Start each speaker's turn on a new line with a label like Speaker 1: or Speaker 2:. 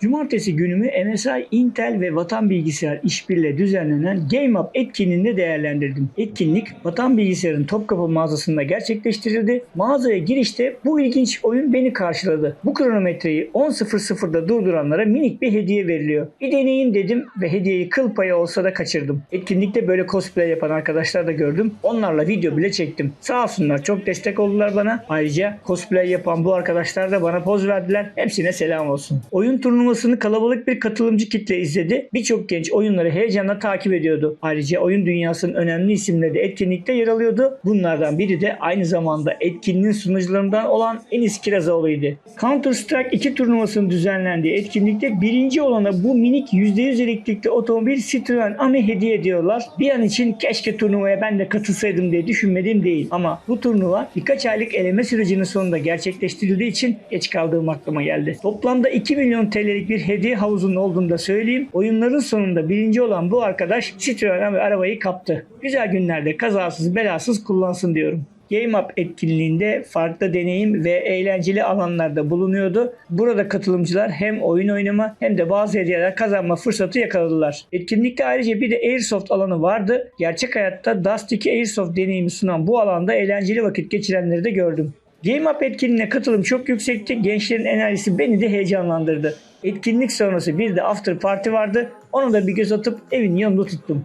Speaker 1: Cumartesi günümü MSI, Intel ve Vatan Bilgisayar işbirliği düzenlenen Game Up etkinliğinde değerlendirdim. Etkinlik Vatan Bilgisayar'ın Topkapı mağazasında gerçekleştirildi. Mağazaya girişte bu ilginç oyun beni karşıladı. Bu kronometreyi 10.00'da durduranlara minik bir hediye veriliyor. Bir deneyeyim dedim ve hediyeyi kıl payı olsa da kaçırdım. Etkinlikte böyle cosplay yapan arkadaşlar da gördüm. Onlarla video bile çektim. Sağ olsunlar çok destek oldular bana. Ayrıca cosplay yapan bu arkadaşlar da bana poz verdiler. Hepsine selam olsun. Oyun turnuvasını kalabalık bir katılımcı kitle izledi. Birçok genç oyunları heyecanla takip ediyordu. Ayrıca oyun dünyasının önemli isimleri de etkinlikte yer alıyordu. Bunlardan biri de aynı zamanda etkinliğin sunucularından olan Enis Kirazoğlu'ydu. Counter Strike 2 turnuvasının düzenlendiği etkinlikte birinci olana bu minik %100 elektrikli otomobil Citroen Ami hediye ediyorlar. Bir an için keşke turnuvaya ben de katılsaydım diye düşünmediğim değil. Ama bu turnuva birkaç aylık eleme sürecinin sonunda gerçekleştirildiği için geç kaldığım aklıma geldi. Toplamda 2 milyon TL'lik bir hediye havuzunun olduğunu da söyleyeyim. Oyunların sonunda birinci olan bu arkadaş Citroen arabayı kaptı. Güzel günlerde kazasız belasız kullansın diyorum. Game Up etkinliğinde farklı deneyim ve eğlenceli alanlarda bulunuyordu. Burada katılımcılar hem oyun oynama hem de bazı hediyeler kazanma fırsatı yakaladılar. Etkinlikte ayrıca bir de Airsoft alanı vardı. Gerçek hayatta Dust 2 Airsoft deneyimi sunan bu alanda eğlenceli vakit geçirenleri de gördüm. Game Up etkinliğine katılım çok yüksekti. Gençlerin enerjisi beni de heyecanlandırdı. Etkinlik sonrası bir de after party vardı. Onu da bir göz atıp evin yanında tuttum.